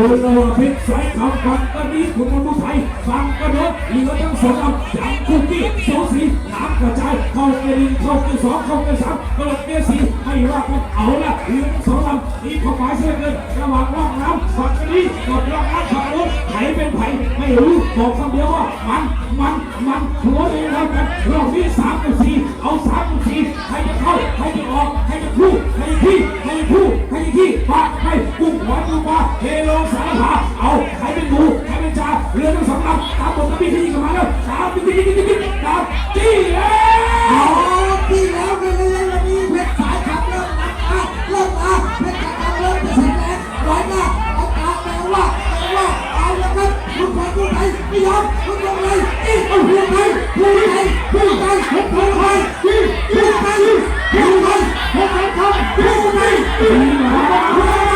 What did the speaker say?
คุณระหว่างพชรสายขาวฝั่งก็นี้คุณมนุษย์ไทยฝั่งก็เดินเหลือทั้งสองลำอย่างคุกกี้โซสีน้ำกระจายเข้าเกลินเข้าเกสองเข้าเกสามกระโดดเกสีไม่ว่ากันเอาละเหลือทั้งสองลำนี่ความหมายเสียเกินระหว่างร่องน้ำฝั่งก็นี้กับร่องน้ำฝั่งโน้นไผเป็นไผไม่รู้บอกคำเดียวว่ามันมันมันหัวเลยแล้วกันรอบนี้สามกับสี่เอาสามกับสี่ใครจะเข้าใครจะออกใครจะคู่ใครจะขี้ใครจะคู่ใครจะขี้ปากไปกุ้งหัวกุ้งปลาเฮโลสา สามจิ๊กจิ๊ตีแล้วอ๋อจี้เรื่อยๆวัมีเพชสายขับเริ่มอ่เริ่มอะเพชรับเริ่มจะแข็งแรงร้อยหน้าเอาตาแปลว่าแปลว่าเอาละครับลูกบอลลูกไหนไม่ยอมลูกบอลไหนจี้เอาหัวไปหัวไปหัไปหัวไไปจี้หัไปหัวไปหัไปหัวไไปหัไป